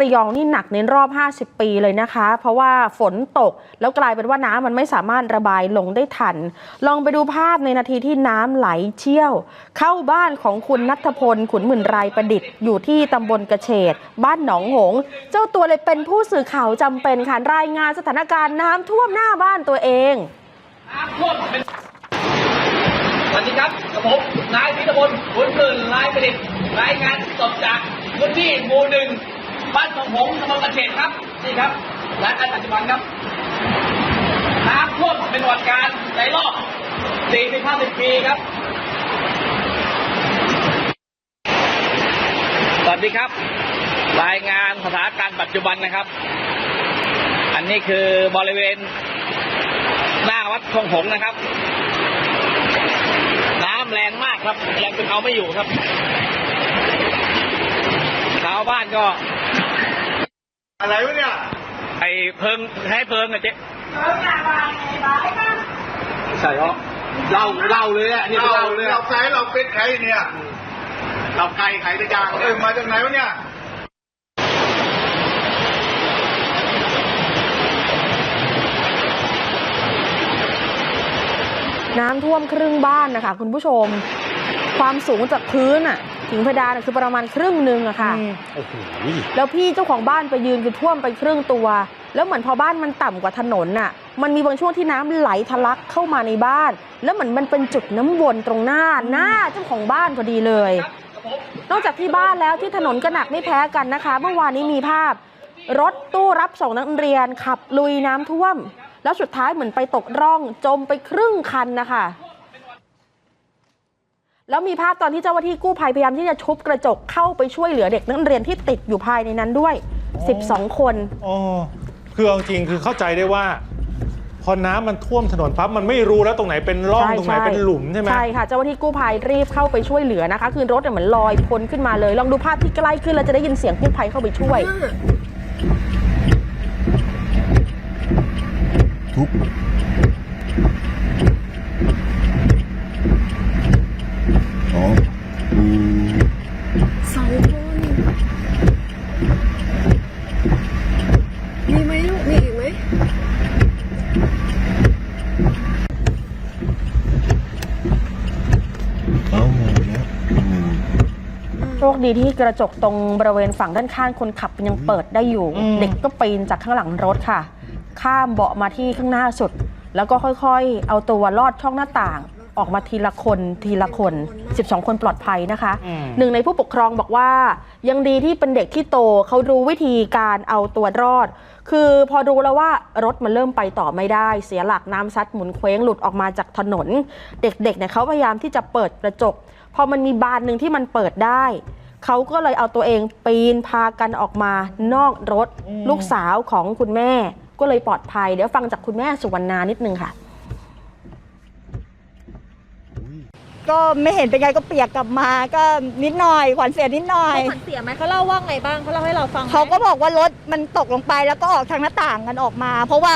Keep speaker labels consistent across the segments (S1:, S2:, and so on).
S1: ระยองนี่หนักในรอบ 50 ปีเลยนะคะ เพราะว่าฝนตกแล้วกลายเป็นว่าน้ำมันไม่สามารถระบายลงได้ทัน ลองไปดูภาพในนาทีที่น้ำไหลเชี่ยว เข้าบ้านของคุณนัทพลขุนหมื่นรายประดิษฐ์อยู่ที่ตำบลกระเฉดบ้านหนองหงส์เจ้าตัวเลยเป็นผู้สื่อข่าวจำเป็นค่ะรายงานสถานการณ์น้ำท่วมหน้าบ้านตัวเอง
S2: สวัสดีครับกับผมนายพิทพลขุนหมื่นลายประดิษฐ์รายงานสดจากพื้นที่หมู่หนึ่ง บ้านของผมตำบลกระเฉดครับนี่ครับและอันปัจจุบันครับน้ำท่วมเป็นวัติการในรอบ40-50ปีครับ สวัสดีครับ รายงานสถานการณ์ปัจจุบันนะครับ อันนี้คือบริเวณ หน้าวัดคลองหงนะครับ น้ำแรงมากครับแรงจนเอาไม่อยู่ครับ ชาวบ้านก็
S3: อะไรวะเนี่ย
S2: ไอเพิงให้เพิงอะเจ๊ใช่เหรอเล่าเล่าเลยอะนี่
S3: เรา
S2: เล่าเลย
S3: เรา
S2: อะ
S3: ใครเราเป็นใครเนี่ยเราไก่ไข่ตะยางเอ้ยมาจากไหนวะเนี่ย
S1: น้ำท่วมครึ่งบ้านนะคะคุณผู้ชม ความสูงจากพื้นอะ ถึงเพดานอะคือประมาณครึ่งหนึ่งอะค่ะ
S4: โอ้โห
S1: แล้วพี่เจ้าของบ้านไปยืนคือท่วมไปครึ่งตัว แล้วเหมือนพอบ้านมันต่ำกว่าถนนน่ะ มันมีบางช่วงที่น้ำไหลทะลักเข้ามาในบ้าน แล้วเหมือนมันเป็นจุดน้ำวนตรงหน้าหน้าเจ้าของบ้านพอดีเลย นอกจากที่บ้านแล้วที่ถนนก็หนักไม่แพ้กันนะคะ เมื่อวานนี้มีภาพ รถตู้รับส่งนักเรียนขับลุยน้ำท่วม แล้วสุดท้ายเหมือนไปตกร่องจมไปครึ่งคันนะคะ แล้วมีภาพตอนที่เจ้าหน้าที่กู้ภัยพยายามที่จะชุบกระจกเข้าไปช่วยเหลือเด็กนักเรียนที่ติดอยู่ภายในนั้นด้วย 12 คน
S4: อ๋อคือเอาจริงคือเข้าใจได้ว่า พอน้ำมันท่วมถนนปั๊บมันไม่รู้แล้วตรงไหนเป็นร่อง
S1: ใช่
S4: ตรงไหน
S1: ใช่
S4: เป็นหลุมใช่ไหม
S1: ใช่ค่ะเจ้าหน้าที่กู้ภัยรีบเข้าไปช่วยเหลือนะคะ คือรถเนี่ยเหมือนลอยพ้นขึ้นมาเลย ลองดูภาพที่ใกล้ขึ้นเราจะได้ยินเสียงกู้ภัยเข้าไปช่วย
S5: ทุบอ๋ออืม
S6: สองคนมีไหมลูก มีอีกไหม
S5: เอามาแล้วอืม
S1: โช คดีที่กระจกตรงบริเวณฝั่งด้านข้างคนขับยังเปิดได้อยู่
S4: อืม
S1: เด็กก็ปีนจากข้างหลังรถค่ะ ข้ามเบาะมาที่ข้างหน้าสุด แล้วก็ค่อยๆ เอาตัวลอดช่องหน้าต่าง ออกมาทีละคนทีละคน 12 คนปลอดภัยนะคะ
S4: อืม
S1: หนึ่งในผู้ปกครองบอกว่า ยังดีที่เป็นเด็กที่โตเขารู้วิธีการเอาตัวรอด คือพอรู้แล้วว่ารถมันเริ่มไปต่อไม่ได้ เสียหลักน้ำซัดหมุนเคว้งหลุดออกมาจากถนน เด็กๆเนี่ยเขาพยายามที่จะเปิดกระจก พอมันมีบานหนึ่งที่มันเปิดได้เขาก็เลยเอาตัวเองปีนพากันออกมานอกรถ ลูกสาวของคุณแม่ก็เลยปลอดภัย เดี๋ยวฟังจากคุณแม่สุวรรณานิดนึงค่ะ
S7: ก็ไม่เห็นเป็นไงก็เปียกกลับมา ก็นิดหน่อยขวัญเสียนิดหน่อย
S6: เขาขวัญเสียไหมเขาเล่าว่าไงบ้างเขาเล่าให้เราฟังไหม
S7: เขาก็บอกว่ารถมันตกลงไปแล้วก็ออกทางหน้าต่างกันออกมา เพราะว่า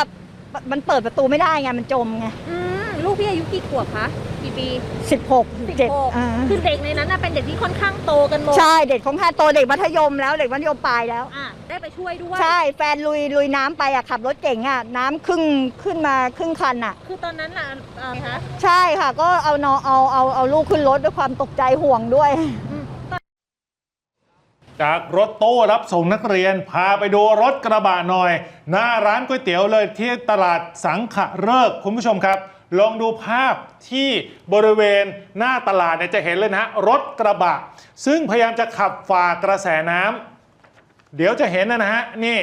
S7: มันเปิดประตูไม่ได้ไงมันจมไง
S6: อืมลูกพี่อายุกี่ขวบคะ กี่ปี
S7: สิบหก
S6: สิบ
S7: เจ็ด
S6: หก
S7: อ่า
S6: คือเด็กในนั้นน่ะเป็นเด็กที่ค่อนข้างโตกันหมด
S7: ใช่เด็กของข้าโตเด็กมัธยมแล้วเด็กมัธยมปลายแล้ว
S6: อะได้ไปช่วยด้วย
S7: ใช่แฟนลุยลุยน้ำไปอะขับรถเก่งอะน้ำครึ่งขึ้นมาครึ่งคันอะ
S6: คือตอนนั้นน่ะเอ่อคะ
S7: ใช่ค่ะ ก็เอาน้องเอาเอาเอาลูกขึ้นรถด้วยความตกใจห่วงด้วย
S6: อืม
S4: จากรถตู้รับส่งนักเรียน พาไปดูรถกระบะหน่อย หน้าร้านก๋วยเตี๋ยวเลยที่ตลาดสังขะเริกคุณผู้ชมครับ ลองดูภาพที่บริเวณหน้าตลาดเนี่ยจะเห็นเลยนะฮะรถกระบะ ซึ่งพยายามจะขับฝ่ากระแสน้ำเดี๋ยวจะเห็นนะฮะนี่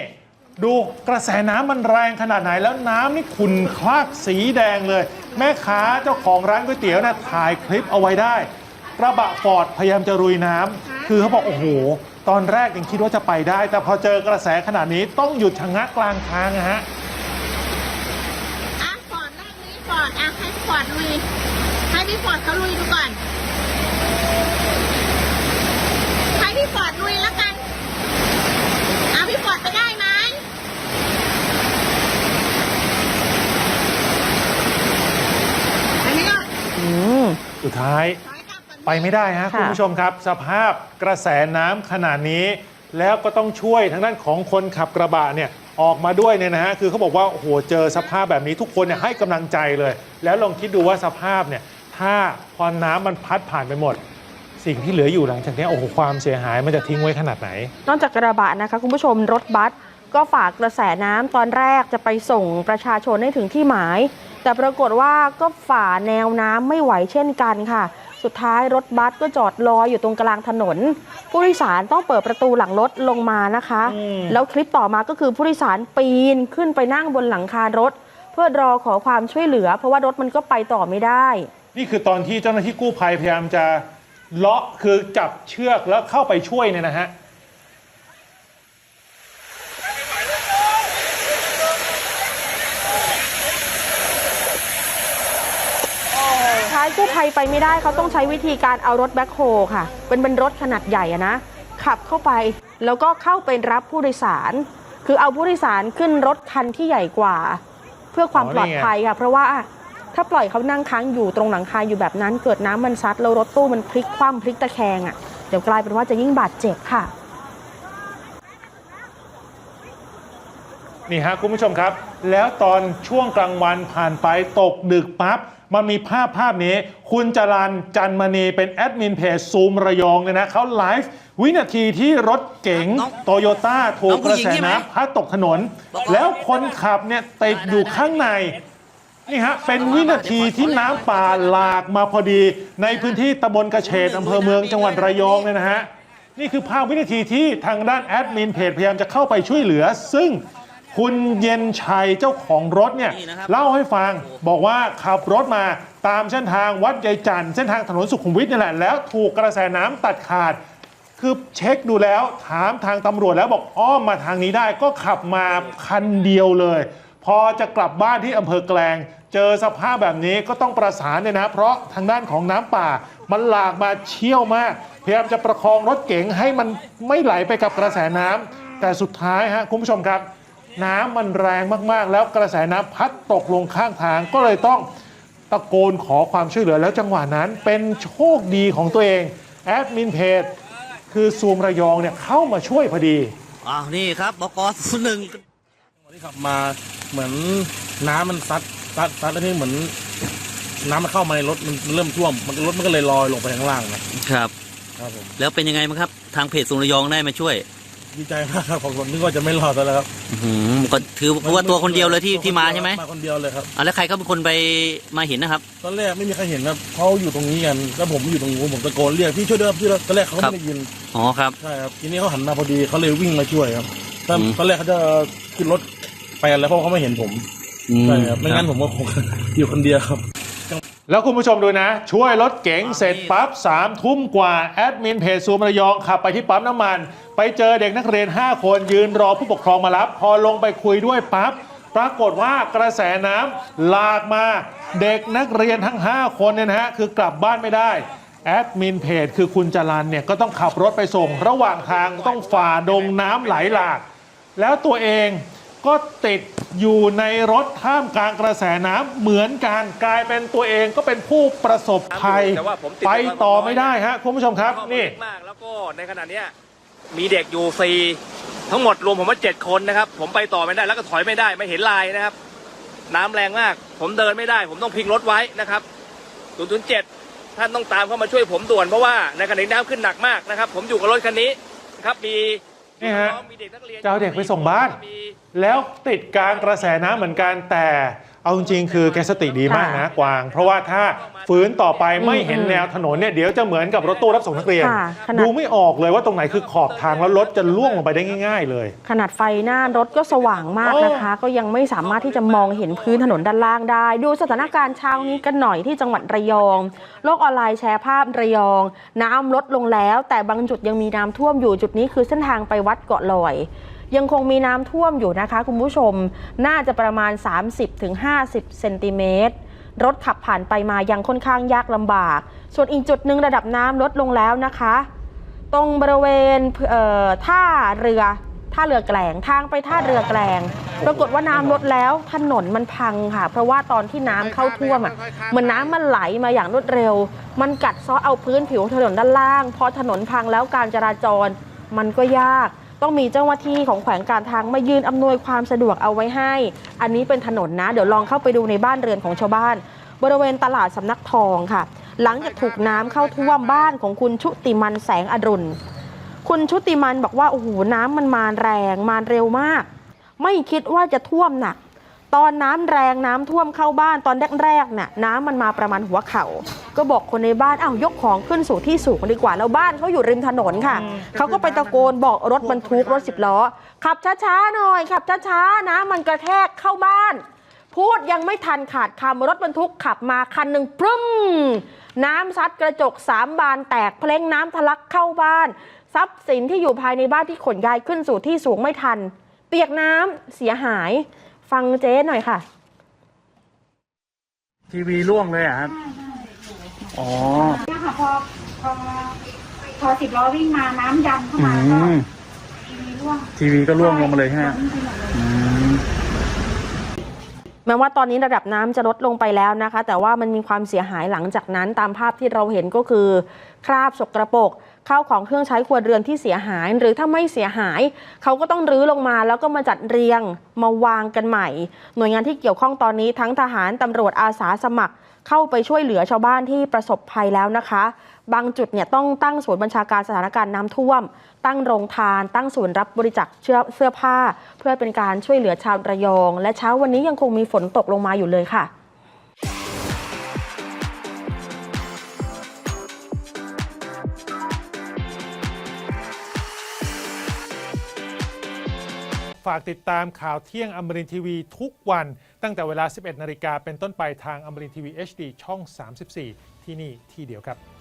S4: ดูกระแสน้ำมันแรงขนาดไหนแล้วน้ำนี่ขุ่นคลากสีแดงเลย แม่ค้าเจ้าของร้านก๋วยเตี๋ยวนะถ่ายคลิปเอาไว้ได้กระบะฟอร์ดพยายามจะรุยน้ำคือเขาบอกโอ้โห ตอนแรกยังคิดว่าจะไปได้ แต่พอเจอกระแสขนาดนี้ต้องหยุดชะงักกลางทางนะฮะ
S8: ฟอร์ดนั่ง นี้ก่อนอะให้พี่ฟอร์ดลุย ให้พี่ฟอร์ดเขาลุยดูก่อน ให้พี่ฟอร์ดลุยแล้วกันอะพี่ฟอร์ดไปได้ไหมอันนี้ก็
S1: อืม
S4: สุดท้าย
S8: ถอยกลับก่อน
S4: ไปไม่ได้ฮะ
S1: ค่ะ
S4: คุณผู้ชมครับ สภาพกระแสน้ำขนาดนี้ แล้วก็ต้องช่วยทางด้านของคนขับกระบะเนี่ย ออกมาด้วยเนี่ยนะฮะคือเขาบอกว่าโอ้โหเจอสภาพแบบนี้ทุกคนเนี่ยให้กำลังใจเลย แล้วลองคิดดูว่าสภาพเนี่ยถ้าพอน้ำมันพัดผ่านไปหมด สิ่งที่เหลืออยู่หลังจากนี้โอ้โหความเสียหายมันจะทิ้งไว้ขนาดไหน
S1: นอกจากกระบะนะคะ คุณผู้ชมรถบัสก็ฝากกระแสน้ำตอนแรกจะไปส่งประชาชนให้ถึงที่หมาย แต่ปรากฏว่าก็ฝ่าแนวน้ำไม่ไหวเช่นกันค่ะ สุดท้ายรถบัสก็จอดลอยอยู่ตรงกลางถนน ผู้โดยสารต้องเปิดประตูหลังรถลงมานะคะ
S4: อืม
S1: แล้วคลิปต่อมาก็คือผู้โดยสารปีนขึ้นไปนั่งบนหลังคารถ เพื่อรอขอความช่วยเหลือ เพราะว่ารถมันก็ไปต่อไม่ได้
S4: นี่คือตอนที่เจ้าหน้าที่กู้ภัยพยายามจะเลาะคือจับเชือกแล้วเข้าไปช่วยเนี่ยนะฮะ
S1: ท้า ยไปไม่ได้เขาต้องใช้วิธีการเอารถแบ็คโฮค่ะ เป็นเป็นรถขนาดใหญ่นะ ขับเข้าไปแล้วก็เข้าไปรับผู้โดยสาร คือเอาผู้โดยสารขึ้นรถคันที่ใหญ่กว่า เพื่อความปลอดภัยค่ะ เพราะว่าถ้าปล่อยเขานั่งค้างอยู่ตรงหลังคาอยู่แบบนั้น เกิดน้ำมันซัดแล้วรถตู้มันพลิกคว่ำพลิกตะแคงอะเดี๋ยวกลายเป็นว่าจะยิ่งบาดเจ็บค่ะ
S4: นี่ฮะคุณผู้ชมครับ แล้วตอนช่วงกลางวันผ่านไปตกดึกปั๊บมันมีภาพภาพนี้ คุณจรันจันมณีเป็นแอดมินเพจซูมระยองเนี่ยนะเขาไลฟ์วินาทีที่รถเก๋ง
S9: น้อง
S4: โตโยต้าถูก
S9: น้อง
S4: ก
S9: ผู้
S4: ระ
S9: หญิง
S4: แส
S9: ใช่ไหม
S4: น้ำพัดตกถนน แล้วคนขับเนี่ยติดอยู่ข้างในนี่ฮะเป็นวินาทีที่น้ำป่าหลากมาพอดี ในพื้นที่ตำบลกระเฉดอำเภอเมืองจังหวัดระยองเนี่ยนะฮะนี่คือภาพวินาทีที่ทางด้านแอดมินเพจพยายามจะเข้าไปช่วยเหลือ ซึ่ง คุณเย็นชัยเจ้าของรถเนี่ย
S9: นี่นะครับ
S4: เล่าให้ฟังบอกว่าขับรถมาตามเส้นทางวัดยายจันทร์เส้นทางถนนสุขุมวิทนี่แหละแล้วถูกกระแสน้ำตัดขาด คือเช็คดูแล้วถามทางตำรวจแล้วบอกอ้อมมาทางนี้ได้ก็ขับมาคันเดียวเลย พอจะกลับบ้านที่อำเภอแกลง เจอสภาพแบบนี้ก็ต้องประสานเนี่ยนะ เพราะทางด้านของน้ำป่า มันหลากมาเชี่ยวมากพยายามจะประคองรถเก๋งให้มันไม่ไหลไปกับกระแสน้ำแต่สุดท้ายฮะคุณผู้ชมครับ น้ำมันแรงมากๆ แล้วกระแสน้ำพัดตกลงข้างทางก็เลยต้องตะโกนขอความช่วยเหลือแล้วจังหวะนั้นเป็นโชคดีของตัวเอง แอดมินเพจคือซูมระยองเนี่ยเข้ามาช่วยพอดี
S9: อ้าวนี่ครับบกศูนย์หนึ่ง
S10: ที่ขับมาเหมือนน้ำมันซัดซัดซัดแล้วนี่เหมือนน้ำมันเข้ามาในรถมันมันเริ่มท่วมมันรถมันก็เลยลอยลงไปข้างล่างนะครับ ครับผม
S9: แล้วเป็นยังไงบ้างครับ ทางเพจสุนระยองได้มาช่วย
S10: ดีใจมากครับผมนึกว่าจะไม่รอดแล้วครับ
S9: อื้อหือก็ถือว่าตัวคนเดียวเลยที่ที่มาใช่ไหม
S10: มาคนเดียวเลยครับ
S9: อะแล้วใครเขาเป็นคนไปมาเห็นนะครับ
S10: ตอนแรกไม่มีใครเห็นนะเขาอยู่ตรงนี้กันแล้วผมอยู่ตรงนู้นผมตะโกนเรียกพี่ช่วยด้วยครับพี่วยตอนแรกเขา
S9: ครั
S10: ไม่
S9: บ
S10: ได้ยิน
S9: อ๋อครับ
S10: ใช่ครับทีนี้เขาหันมาพอดีเขาเลยวิ่งมาช่วยครับตอน
S9: อืม
S10: ตอนแรกเขาจะขึ้นรถไปกันแล้วเพราะเขาไม่เห็นผม
S9: อืม
S10: ใช่ครับไม่งั้นผมก็คง อยู่คนเดียวครับ
S4: แล้วคุณผู้ชมดูนะ ช่วยรถเก๋งเสร็จปั๊บสามทุ่มกว่า แอดมินเพจซูมระยองขับไปที่ปั๊มน้ำมัน ไปเจอเด็กนักเรียน 5 คนยืนรอผู้ปกครองมารับ พอลงไปคุยด้วยปั๊บปรากฏว่ากระแสน้ำหลากมาเด็กนักเรียนทั้ง 5 คนเนี่ยนะฮะคือกลับบ้านไม่ได้แอดมินเพจคือคุณจรันเนี่ยก็ต้องขับรถไปส่ง ระหว่างทางต้องฝ่าดงน้ำไหลหลาก แล้วตัวเองก็ติด อยู่ในรถท่ามกลางกระแสน้ำเหมือนกันกลายเป็นตัวเองก็เป็นผู้ประสบภัย
S2: แต่ว่าผมติด
S4: ไปต่อไม่ได้ฮะคุณผู้ชมครับ
S2: เข้ามา
S4: นี่
S2: ลึกมากแล้วก็ในขณะเนี้ยมีเด็กอยู่สี่ทั้งหมดรวมผมว่าเจ็ดคนนะครับ ผมไปต่อไม่ได้แล้วก็ถอยไม่ได้ไม่เห็นลายนะครับ น้ำแรงมาก ผมเดินไม่ได้ ผมต้องพิงรถไว้นะครับ007 ท่านต้องตามเข้ามาช่วยผมด่วนเพราะว่าในขณะนี้น้ำขึ้นหนักมากนะครับ ผมอยู่กับรถคันนี้นะครับมี
S4: นี่ฮะ
S2: น้องๆมีเด็กนักเรียน
S4: จะเอาเด็กไปส่งบ้าน
S2: มี
S4: แล้วติดกลางกระแสน้ำเหมือนกันแต่ เอาจริงๆคือแกสติดีมากนะกวาง เพราะว่าถ้าฝืนต่อไปไม่เห็น
S1: อืม
S4: แนวถนนเนี่ยเดี๋ยวจะเหมือนกับรถตู้รับส่งนักเรียน
S1: ค่ะขนาด
S4: ดูไม่ออกเลยว่าตรงไหนคือขอบทางแล้วรถจะล่วงลงไปได้ง่าย ๆ เลย
S1: ขนาดไฟหน้ารถก็สว่างมากนะคะ ก็ยังไม่สามารถที่จะมองเห็นพื้นถนนด้านล่างได้ ดูสถานการณ์เช้านี้กันหน่อยที่จังหวัดระยอง โลกออนไลน์แชร์ภาพระยอง น้ำลดลงแล้ว แต่บางจุดยังมีน้ำท่วมอยู่จุดนี้คือเส้นทางไปวัดเกาะลอย ยังคงมีน้ำท่วมอยู่นะคะคุณผู้ชม น่าจะประมาณ 30-50 เซนติเมตร รถขับผ่านไปมายังค่อนข้างยากลำบาก ส่วนอีกจุดหนึ่งระดับน้ำลดลงแล้วนะคะ ตรงบริเวณเท่าเรือท่าเรือแกลงทางไปท่าเรือแกลง ปรากฏว่าน้ำลดแล้วถนนมันพังค่ะ เพราะว่าตอนที่น้ำเข้าท่วมอะเหมือนน้ำมันไหลมาอย่างรวดเร็ว มันกัดซาะเอาพื้นผิวถนนด้านล่าง พอถนนพังแล้วการจราจรมันก็ยาก ต้องมีเจ้าหน้าที่ของแขวงการทางมายืนอำนวยความสะดวกเอาไว้ให้ อันนี้เป็นถนนนะ เดี๋ยวลองเข้าไปดูในบ้านเรือนของชาวบ้าน บริเวณตลาดสำนักทองค่ะ หลังจากถูกน้ำเข้าท่วมบ้านของคุณชุติมันแสงอรุณ คุณชุติมันบอกว่าโอ้โหน้ำมันมาแรงมาเร็วมาก ไม่คิดว่าจะท่วมหนักตอนน้ำแรงน้ำท่วมเข้าบ้านตอนแรกๆน่ะน้ำมันมาประมาณหัวเขา่า ก็บอกคนในบ้านอ้าวยกของขึ้นสู่ที่สูงดีกว่าแล้วบ้านเขาอยู่ริมถนนค่ะเขาก็ไปตะโกนบอกรถบรรทุกรถสิบล้อขับช้าๆหน่อยขับช้าๆน้ำมันกระแทกเข้าบ้าน พูดยังไม่ทันขาดคำรถบรรทุกขับมาคันหนึ่งปรึ้มน้ำซัดกระจกสามบานแตกเพลงน้ำทะลักเข้าบ้าน ทรัพย์สินที่อยู่ภายในบ้านที่ขนย้ายขึ้นสู่ที่สูงไม่ทัน เปียกน้ำเสียหาย ฟังเจ๊หน่อยค่ะ
S10: ทีวีร่วงเลยอะครับ อ๋อ
S7: เนี่ยค่ะพอพอพอสิบล้อวิ่งมาน้ำยันเข้ามาก็มีร่วง
S10: ทีวีก็ร่วงลงมาเลยใช่ไหมอืม
S1: แม้ว่าตอนนี้ระดับน้ำจะลดลงไปแล้วนะคะ แต่ว่ามันมีความเสียหายหลังจากนั้นตามภาพที่เราเห็นก็คือ คราบสกรปรก ข้าวของเครื่องใช้ครัวเรือนที่เสียหาย หรือถ้าไม่เสียหาย เขาก็ต้องรื้อลงมาแล้วก็มาจัดเรียงมาวางกันใหม่ หน่วยงานที่เกี่ยวข้องตอนนี้ทั้งทหารตำรวจอาสาสมัคร เข้าไปช่วยเหลือชาวบ้านที่ประสบภัยแล้วนะคะ บางจุดเนี่ยต้องตั้งศูนย์บัญชาการสถานการณ์น้ำท่วม ตั้งโรงทาน ตั้งศูนย์รับบริจาคเชื้อเสื้อผ้า เพื่อเป็นการช่วยเหลือชาวระยอง และเช้าวันนี้ยังคงมีฝนตกลงมาอยู่เลยค่ะ
S4: ฝากติดตามข่าวเที่ยงอมรินทีวีทุกวัน ตั้งแต่เวลา 11 นาฬิกาเป็นต้นไปทางอมรินทีวี HD ช่อง 34 ที่นี่ที่เดียวครับ